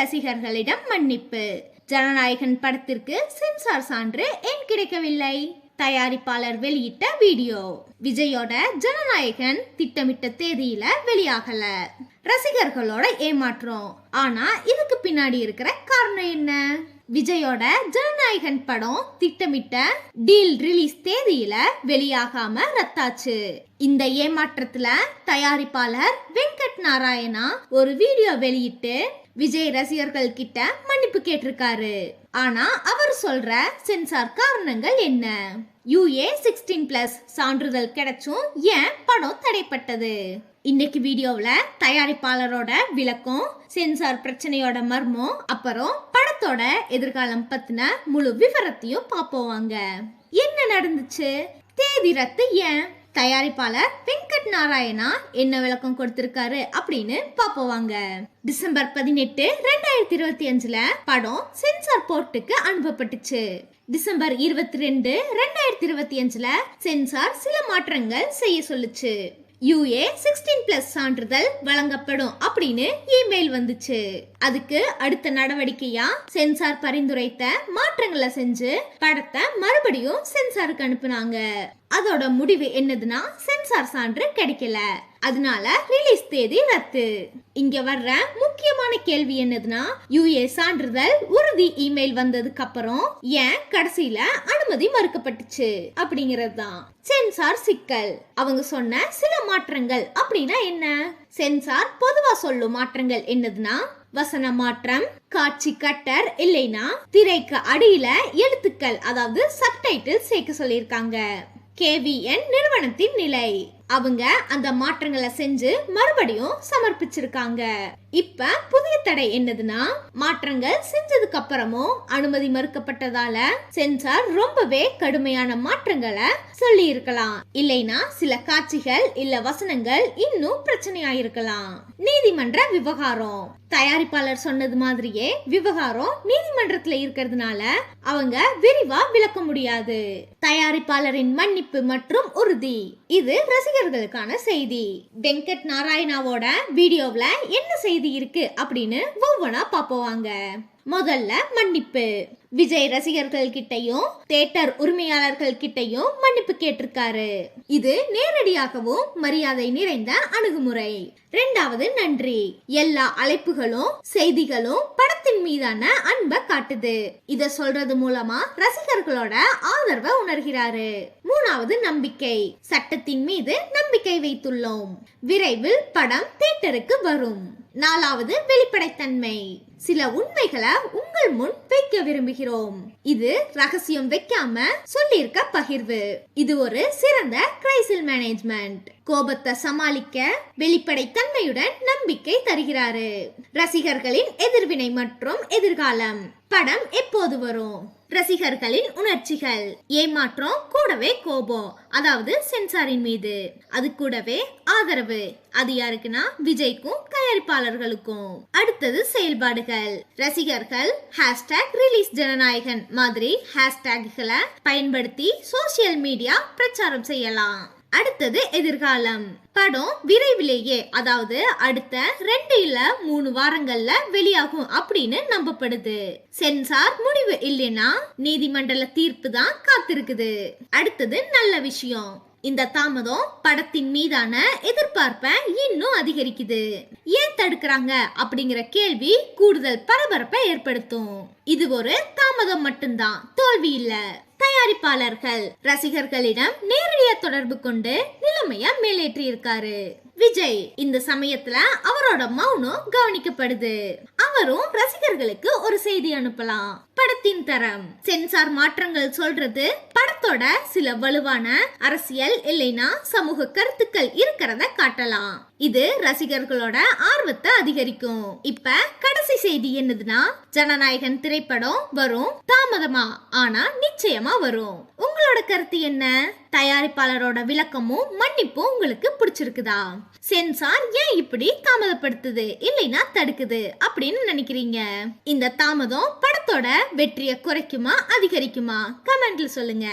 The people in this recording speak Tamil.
ரசிகர்களிடம் மன்னிப்பு. ஜனநாயகன் படத்திற்கு சென்சார் சான்று ஏன் கிடைக்கவில்லை? தயாரிப்பாளர் வெளியிட்ட வீடியோ. விஜயோட ஜனநாயகன் திட்டமிட்ட தேதியில வெளியாகல. ரசிகர்களோட ஏமாற்றம். ஆனா இதுக்கு பின்னாடி இருக்கிற காரணம் என்ன? விஜயோட ஜனநாயகன் படம் திட்டமிட்ட டீல் ரிலீஸ் தேதியில வெளியாகாம ரத்தாச்சு. இந்த ஏமாற்றத்துல தயாரிப்பாளர் வெங்கட் நாராயணா ஒரு வீடியோ வெளியிட்டு விஜய் ரசிகர்கள் கிட்ட மன்னிப்பு கேட்டிருக்காரு. ஆனா அவர் சொல்ற சென்சார் காரணங்கள் என்ன? யூஏ சிக்ஸ்டீன் பிளஸ் சான்றிதழ் கிடைச்சும் ஏன் படம் தடைப்பட்டது? இன்னைக்கு வீடியோவில் தயாரிப்பாளரோட விளக்கம் சென்சார் பிரச்சனையோட மர்மம் அப்புறம் படத்தோட எதிர்காலம் பத்தின முழு விவரத்தையும் பார்ப்போம் வாங்க. என்ன நடந்துச்சு? தேதி ரத்து ஏன்? தயாரிப்பாளர் வெங்கட் நாராயணா என்ன விளக்கம் கொடுத்திருக்காரு அப்படின்னு பாப்போம் வாங்க. டிசம்பர் பதினெட்டு ரெண்டாயிரத்தி இருபத்தி அஞ்சுல படம் சென்சார் போர்ட்டுக்கு அனுப்பப்பட்டுச்சு. டிசம்பர் இருபத்தி ரெண்டு ரெண்டாயிரத்தி இருபத்தி அஞ்சுல சென்சார் சில மாற்றங்கள் செய்ய சொல்லுச்சு. யூஏ சிக்ஸ்டீன் பிளஸ் சான்றிதழ் வழங்கப்படும் அப்படின்னு இமெயில் வந்துச்சு. அதுக்கு அடுத்த நடவடிக்கையா சென்சார் பரிந்துரைத்த மாற்றங்களை செஞ்சு படத்தை மறுபடியும் சென்சாருக்கு அனுப்புனாங்க. அதோட முடிவு என்னதுன்னா சென்சார் சான்று கிடைக்கல. அதனால ரிலீஸ் தேதி ரத்து. இங்க வர்ற முக்கியமான கேள்வி என்னதுன்னா யூஏ சான்றிதழ் உறுதி இமெயில் வந்ததுக்கு அப்புறம் ஏன் கடைசியில அனுமதி மறுக்கப்பட்டுச்சு? அப்படிங்கிறது தான் சென்சார் சிக்கல். அவங்க சொன்ன சில மாற்றங்கள் அப்படின்னா என்ன? சென்சார் பொதுவா சொல்லும் மாற்றங்கள் என்னதுன்னா வசன மாற்றம் காட்சி கட்டர் இல்லைனா திரைக்கு அடியில எழுத்துக்கள் அதாவது சப்டைட்டில் சேர்க்க சொல்லியிருக்காங்க. கேவிஎன் நிறுவனத்தின் நிலை. அவங்க அந்த மாற்றங்களை செஞ்சு மறுபடியும் சமர்ப்பிச்சிருக்காங்க. இப்ப புதிய தடை என்னதுன்னா மாற்றங்கள் செஞ்சதுக்கு அப்புறமும் அனுமதி மறுக்கப்பட்டதால சென்சார் ரொம்பவே கடுமையான மாற்றங்களை சொல்லி இருக்கலாம் இல்லைனா சில காட்சிகள் இல்ல வசனங்கள் இன்னும் பிரச்சனையா இருக்கலாம் நீதிமன்ற விவகாரம். தயாரிப்பாளர் சொன்னது மாதிரியே விவகாரம் நீதிமன்றத்துல இருக்கிறதுனால அவங்க விரிவா விளக்க முடியாது. தயாரிப்பாளரின் மன்னிப்பு மற்றும் உறுதி. இது ரசிகர்களுக்கான செய்தி. வெங்கட் நாராயணாவோட வீடியோவில் என்ன செய்தி இருக்கு அப்படின்னு ஒவ்வொன்றா பார்ப்போவாங்க முதல்ல மன்னிப்பு. விஜய் ரசிகர்கள் கிட்டையும் தேட்டர் உரிமையாளர்கள் கிட்டையும் மன்னிப்பு கேட்டிருக்காரு. இது நேரடியாகவும் மரியாதை நிறைந்த அணுகுமுறை. ரெண்டாவது நன்றி. எல்லா அழைப்புகளும் செய்திகளும் படத்தின் மீதான அன்பை காட்டுது. இத சொல்றது மூலமா ரசிகர்களோட ஆதரவை உணர்கிறாரு. மூணாவது நம்பிக்கை. சட்டத்தின் மீது நம்பிக்கை வைத்துள்ளோம். விரைவில் படம் தேட்டருக்கு வரும். நாலாவது வெளிப்படைத்தன்மை. சில உண்மைகளை உங்கள் முன் வைக்க விரும்புகிறோம். இது ரகசியம் வைக்காம சொல்லியிருக்க பகிர்வு. இது ஒரு சிறந்த கிரைசில் மேனேஜ்மெண்ட். கோபத்தை சமாளிக்க வெளிப்படைத்தன்மையுடன் நம்பிக்கை தருகிறாரு. ரசிகர்களின் எதிர்வினை மற்றும் எதிர்காலம். படம் எப்போது வரும்? ரசிகர்களின் உணர்ச்சிகள். ஏமாற்றம் கூடவே கோபம். அதாவது சென்சாரின் மீது. அது கூடவே ஆதரவு. அது யாருக்குன்னா விஜய்க்கும் தயாரிப்பாளர்களுக்கும். அடுத்தது செயல்பாடுகள். ரசிகர்கள் ஹேஷ்டாக் ரிலீஸ் ஜனநாயகன் மாதிரி ஹேஷ்டேக்களை பயன்படுத்தி சோசியல் மீடியா பிரச்சாரம் செய்யலாம். அடுத்தது எதிர்காலம். படம் விரைவிலேயே அதாவது அடுத்த ரெண்டு இல்ல மூணு வாரங்கள்ல வெளியாகும் அப்படின்னு நம்பப்படுது. சென்சார் முடிவு இல்லைன்னா நீதிமண்டல தீர்ப்பு தான் காத்திருக்குது. அடுத்தது நல்ல விஷயம். இந்த தாமதம் படத்தின் மீதான எதிர்பார்ப்பை இன்னும் அதிகரிக்குது. ஏன் தடுக்கிறாங்க அப்படிங்கிற கேள்வி கூடுதல் பரபரப்பை ஏற்படுத்தும். இது ஒரு தாமதம் மட்டும்தான். தோல்வி இல்ல. தயாரிப்பாளர்கள் ரசிகர்களிடம் நேரடியா தொடர்பு கொண்டு நிலைமைய மேலேற்றி இருக்காரு. விஜய் இந்த சமயத்துல அவரோட மௌனம் கவனிக்கப்படுது. அவரும் ரசிகர்களுக்கு ஒரு செய்தி அனுப்பலாம். படத்தின் தரம். சென்சார் மாற்றங்கள் சொல்றது படத்தோட சில வலுவான அரசியல் இல்லைனா சமூக கருத்துக்கள் இருக்கிறத காட்டலாம். இது ரசிகர்களோட ஆர்வத்தை அதிகரிக்கும். இப்ப கடைசி செய்தி என்னதுன்னா ஜனநாயகன் திரைப்படம் வரும் தாமதமா ஆனா நிச்சயமா வரும். உங்களோட கருத்து என்ன? தயாரிப்பாளரோட விளக்கமும் மன்னிப்பும் உங்களுக்கு பிடிச்சிருக்குதா? சென்சார் ஏன் இப்படி தாமதப்படுத்துது இல்லைனா தடுக்குது அப்படின்னு நினைக்கிறீங்க? இந்த தாமதம் படத்தோட வெற்றியை குறைக்குமா அதிகரிக்குமா? கமெண்ட்ல சொல்லுங்க.